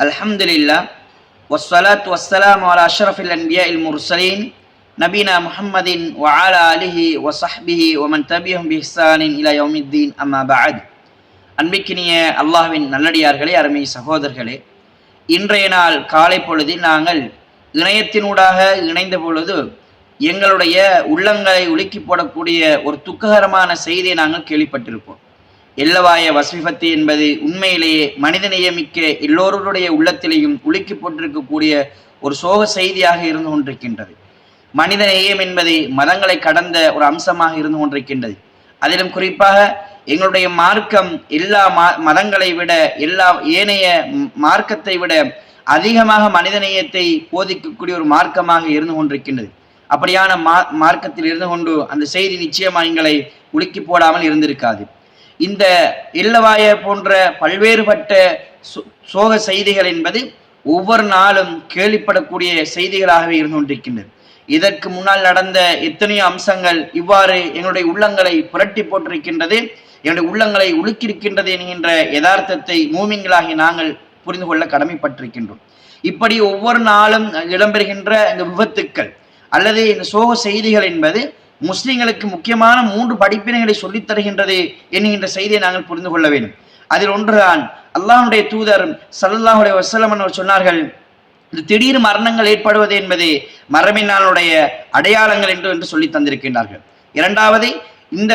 அல்ஹம்துலில்லா வஸ்வலாத் வஸ்ஸலாம் அலா அஷ்ரஃபில் அன்பியா இல் முர்சலீன் நபீனா முஹம்மதின் வாலா அலிஹி வசஹ்பிஹி ஒமன் தபியும் பிஹ்சானின் இலா யௌமித்தீன் அம்மா பஅத் அன்பிக்கினிய அல்லாஹ்வின் நல்லடியார்களே அருமை சகோதரர்களே இன்றைய நாள் காலை பொழுதில் நாங்கள் இணையத்தினூடாக இணைந்த பொழுது எங்களுடைய உள்ளங்களை உலுக்கி போடக்கூடிய ஒரு துக்ககரமான செய்தியை நாங்கள் கேள்விப்பட்டிருப்போம். எல்லவாய வசிஃபத்து என்பது உண்மையிலேயே மனிதநேயமிக்க எல்லோருடைய உள்ளத்திலேயும் உலுக்கி போட்டிருக்கக்கூடிய ஒரு சோக செய்தியாக இருந்து கொண்டிருக்கின்றது. மனித நேயம் என்பது மதங்களை கடந்த ஒரு அம்சமாக இருந்து கொண்டிருக்கின்றது. அதிலும் குறிப்பாக எங்களுடைய மார்க்கம் எல்லா மதங்களை விட எல்லா ஏனைய மார்க்கத்தை விட அதிகமாக மனிதநேயத்தை போதிக்கக்கூடிய ஒரு மார்க்கமாக இருந்து கொண்டிருக்கின்றது. அப்படியான மா மார்க்கத்தில் இருந்து கொண்டு அந்த செய்தி நிச்சயமாக எங்களை உலுக்கி போடாமல் இருந்திருக்காது. இந்த இல்லவாய போன்ற பல்வேறுபட்ட சோக செய்திகள் என்பது ஒவ்வொரு நாளும் கேள்விப்படக்கூடிய செய்திகளாகவே இருந்து கொண்டிருக்கின்றது. இதற்கு முன்னால் நடந்த எத்தனையோ அம்சங்கள் இவ்வாறு எங்களுடைய உள்ளங்களை புரட்டி போட்டிருக்கின்றது என்னுடைய உள்ளங்களை உலுக்கியிருக்கின்றது என்கின்ற யதார்த்தத்தை மூமிங்களாகி நாங்கள் புரிந்து கொள்ள கடமைப்பட்டிருக்கின்றோம். இப்படி ஒவ்வொரு நாளும் இடம்பெறுகின்ற இந்த விபத்துக்கள் அல்லது இந்த சோக செய்திகள் என்பது முஸ்லிம்களுக்கு முக்கியமான மூன்று படிப்பினைகளை சொல்லித் தருகின்றது என்கின்ற செய்தியை நாங்கள் புரிந்து கொள்ள வேண்டும். அதில் ஒன்றுதான் அல்லாஹுடைய தூதர் சல்லாஹுடைய வசலம் அவர் சொன்னார்கள் இந்த திடீர் மரணங்கள் ஏற்படுவது என்பது மரபினாலுடைய அடையாளங்கள் என்று என்று சொல்லி தந்திருக்கின்றார்கள். இரண்டாவது இந்த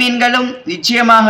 மீன்களும் நிச்சயமாக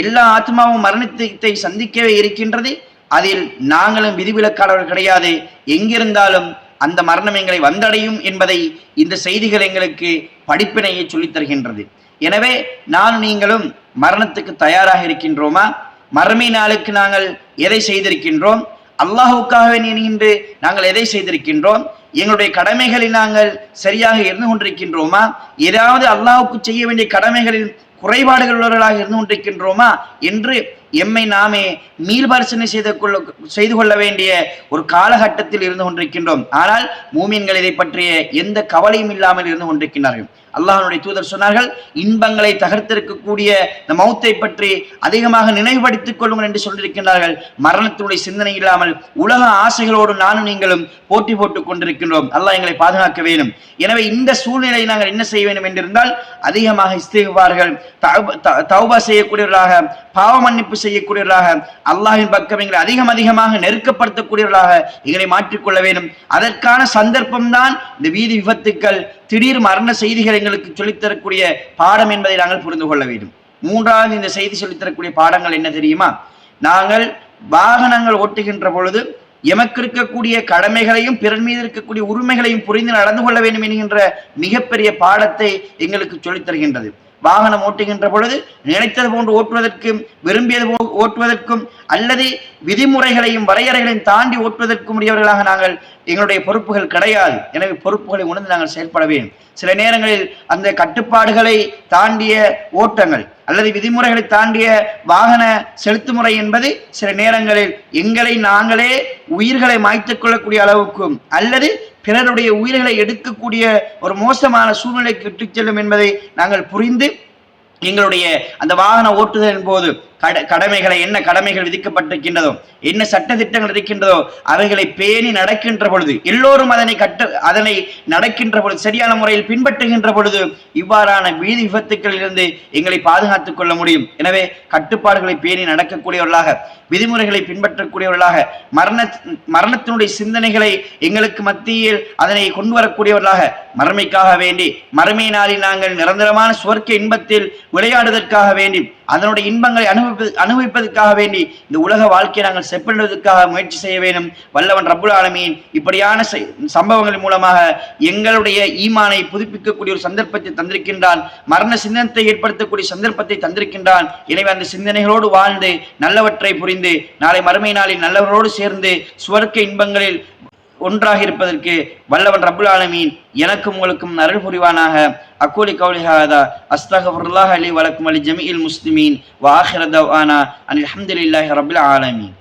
எல்லா ஆத்மாவும் மரணத்தை சந்திக்கவே இருக்கின்றது. அதில் நாங்களும் விதிவிலக்காளர்கள் கிடையாது. எங்கிருந்தாலும் அந்த மரணம் எங்களை வந்தடையும் என்பதை இந்த செய்திகள் எங்களுக்கு படிப்பினையை சொல்லித் தருகின்றது. எனவே நான் நீங்களும் மரணத்துக்கு தயாராக இருக்கின்றோமா? மறுமை நாளுக்கு நாங்கள் எதை செய்திருக்கின்றோம்? அல்லாஹுக்காக நின்று நாங்கள் எதை செய்திருக்கின்றோம்? எங்களுடைய கடமைகளில் நாங்கள் சரியாக இருந்து கொண்டிருக்கின்றோமா? ஏதாவது அல்லாஹுக்கு செய்ய வேண்டிய கடமைகளில் குறைபாடுகள் உள்ளவர்களாக இருந்து கொண்டிருக்கின்றோமா? என்று எம்மை நாமே மீள்பரிசனை செய்து கொள்ள செய்து கொள்ள வேண்டிய ஒரு காலகட்டத்தில் இருந்து கொண்டிருக்கின்றோம். ஆனால் மூமின்கள் இதை பற்றிய எந்த கவலையும் இல்லாமல் இருந்து கொண்டிருக்கின்றார்கள். அல்லாஹனுடைய தூதர் சொன்னார்கள் இன்பங்களை தகர்த்திருக்கக்கூடிய இந்த மௌத்தை பற்றி அதிகமாக நினைவுபடுத்திக் கொள்ளுங்கள் என்று சொல்லியிருக்கின்றார்கள். மரணத்தினுடைய சிந்தனை இல்லாமல் உலக ஆசைகளோடு நானும் நீங்களும் போட்டி போட்டுக் கொண்டிருக்கின்றோம். அல்லாஹ் எங்களை பாதுகாக்க வேண்டும் எனவே இந்த சூழ்நிலையை நாங்கள் என்ன செய்ய வேண்டும் என்றிருந்தால் அதிகமாக இஸ்திகுவார்கள் தௌபா செய்யக்கூடியவர்களாக பாவ மன்னிப்பு செய்யக்கூடியவர்களாக அல்லாஹின் பக்கம் எங்களை அதிகம் அதிகமாக நெருக்கப்படுத்தக்கூடியவர்களாக எங்களை மாற்றிக்கொள்ள வேண்டும். அதற்கான சந்தர்ப்பம் தான் இந்த வீதி விபத்துக்கள் திடீர் மரண செய்திகள் எங்களுக்கு சொல்லித்தரக்கூடிய பாடம் என்பதை நாங்கள் புரிந்து கொள்ள வேண்டும். மூன்றாவது இந்த செய்தி சொல்லித்தரக்கூடிய பாடங்கள் என்ன தெரியுமா? நாங்கள் வாகனங்கள் ஓட்டுகின்ற பொழுது எமக்கு இருக்கக்கூடிய கடமைகளையும் பிறன் மீது இருக்கக்கூடிய உரிமைகளையும் புரிந்து நடந்து கொள்ள வேண்டும் என்கின்ற மிகப்பெரிய பாடத்தை எங்களுக்கு சொல்லித் தருகின்றது வாகனம் ஓட்டுகின்ற பொழுது நினைத்தது போன்று ஓட்டுவதற்கும் விரும்பியது ஓட்டுவதற்கும் அல்லது விதிமுறைகளையும் வரையறைகளையும் தாண்டி ஓட்டுவதற்கும் உடையவர்களாக நாங்கள் எங்களுடைய பொறுப்புகள் கிடையாது. எனவே பொறுப்புகளை உணர்ந்து நாங்கள் செயல்பட வேண்டும். சில நேரங்களில் அந்த கட்டுப்பாடுகளை தாண்டிய ஓட்டங்கள் அல்லது விதிமுறைகளை தாண்டிய வாகன செலுத்து முறை என்பது சில நேரங்களில் எங்களை நாங்களே உயிர்களை மாய்த்துக் கொள்ளக்கூடிய அளவுக்கும் அல்லது பிறருடைய உயிர்களை எடுக்கக்கூடிய ஒரு மோசமான சூழ்நிலைக்கு இட்டுச் செல்லும் என்பதை நாங்கள் புரிந்து எங்களுடைய அந்த வாகன ஓட்டுதலின் போது கடமைகளை என்ன கடமைகள் விதிக்கப்பட்டிருக்கின்றதோ என்ன சட்ட திட்டங்கள் இருக்கின்றதோ அவைகளை பேணி நடக்கின்ற பொழுது எல்லோரும் அதனை கட்ட அதனை நடக்கின்ற பொழுது சரியான முறையில் பின்பற்றுகின்ற பொழுது இவ்வாறான வீதி விபத்துக்களில் இருந்து எங்களை பாதுகாத்துக் கொள்ள முடியும். எனவே கட்டுப்பாடுகளை பேணி நடக்கக்கூடியவர்களாக விதிமுறைகளை பின்பற்றக்கூடியவர்களாக மரண மரணத்தினுடைய சிந்தனைகளை எங்களுக்கு மத்தியில் அதனை கொண்டு வரக்கூடியவர்களாக மறுமைக்காக வேண்டி மறுமை நாளில் நாங்கள் நிரந்தரமான சுவர்க்க இன்பத்தில் விளையாடுவதற்காக வேண்டி அதனுடைய இன்பங்களை அனுபவி அனுபவிப்பதற்காக வேண்டி இந்த உலக வாழ்க்கையை நாங்கள் செப்பிடுவதற்காக முயற்சி செய்ய வேண்டும். வல்லவன் ரபுல் ஆலமீன் இப்படியான சம்பவங்கள் மூலமாக எங்களுடைய ஈமானை புதுப்பிக்கக்கூடிய ஒரு சந்தர்ப்பத்தை தந்திருக்கின்றான். மரண சிந்தனத்தை ஏற்படுத்தக்கூடிய சந்தர்ப்பத்தை தந்திருக்கின்றான். எனவே அந்த சிந்தனைகளோடு வாழ்ந்து நல்லவற்றை புரிந்து நாளை மறுமை நாளில் நல்லவர்களோடு சேர்ந்து சுவர்க்க இன்பங்களில் ஒன்றாக இருப்பதற்கு வல்லவன் ரபுல் ஆலமீன் எனக்கும் உங்களுக்கும் அருள் புரிவானாக. அக்கூலி கவுலிஹாதா அஸ்தகஃபுல்லாஹ் அலி வலக்கும் அலி ஜமீல் முஸ்லிமீன் வாஹிரதவானா அனில் அஹமதுல்லாஹி ரபுல் ஆலமீன்.